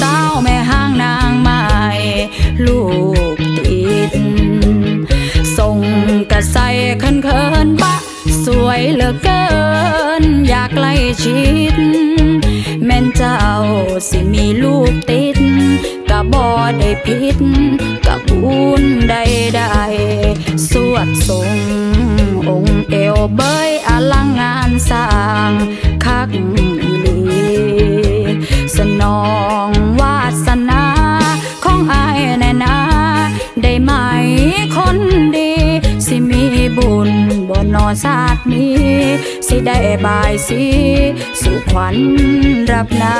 สาวแม่ห้างนางไม้ลูกติดส่งกระใสเขินเคินปะสวยเหลือเกิน อยากใกล้ชิด แม่นเจ้าสิมีลูกติดกะบอได้พิษกะบุญใดใดสวดทรงองเอวเบยอลังงานสร้างคักอีลี สนองวาสนาของอายแน่นาได้ไหมคนดี สิมีบุญบนนอศาสตร์นี้ สิได้บายสีสุขวัญรับนา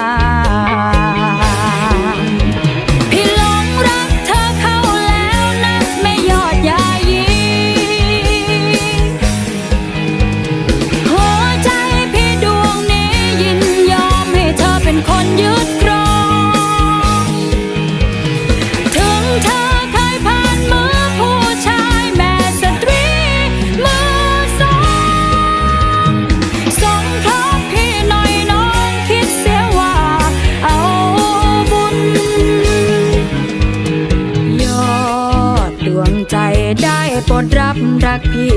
กพี่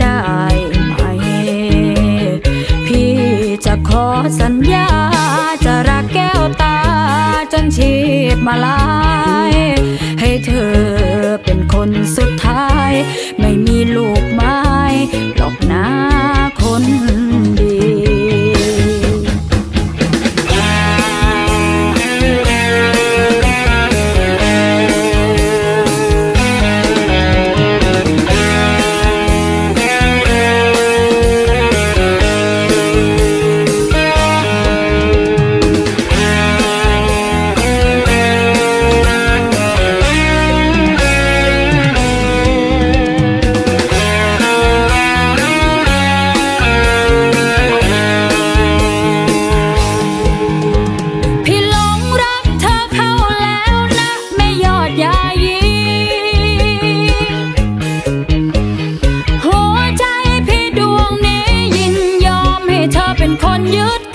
ได้ไหม พี่จะขอสัญญา จะรักแก้วตาจนชีพมาลาย ให้เธอเป็นคนสุดท้ายไม่มี อเ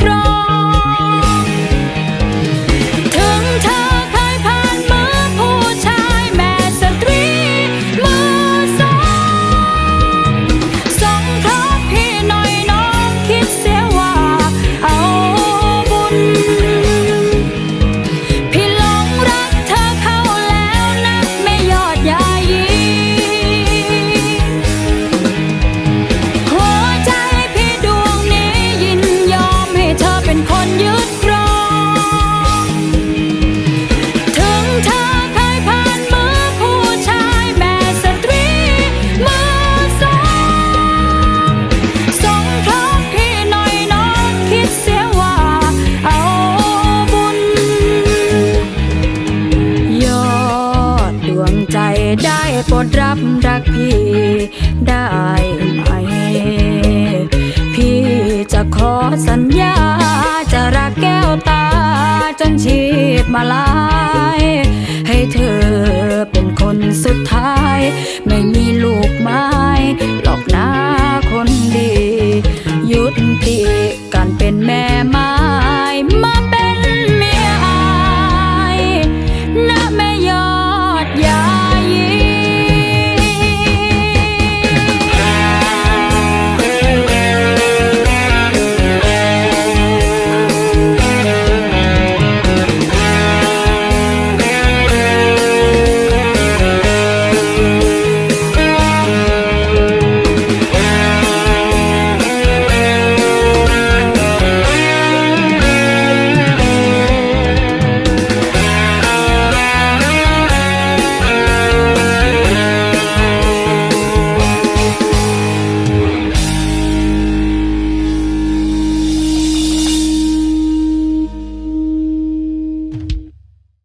รับรักพี่ได้ไหม พี่จะขอสัญญา จะรักแก้วตา จนชีพมาลาย ให้เธอเป็นคนสุดท้าย ไม่มี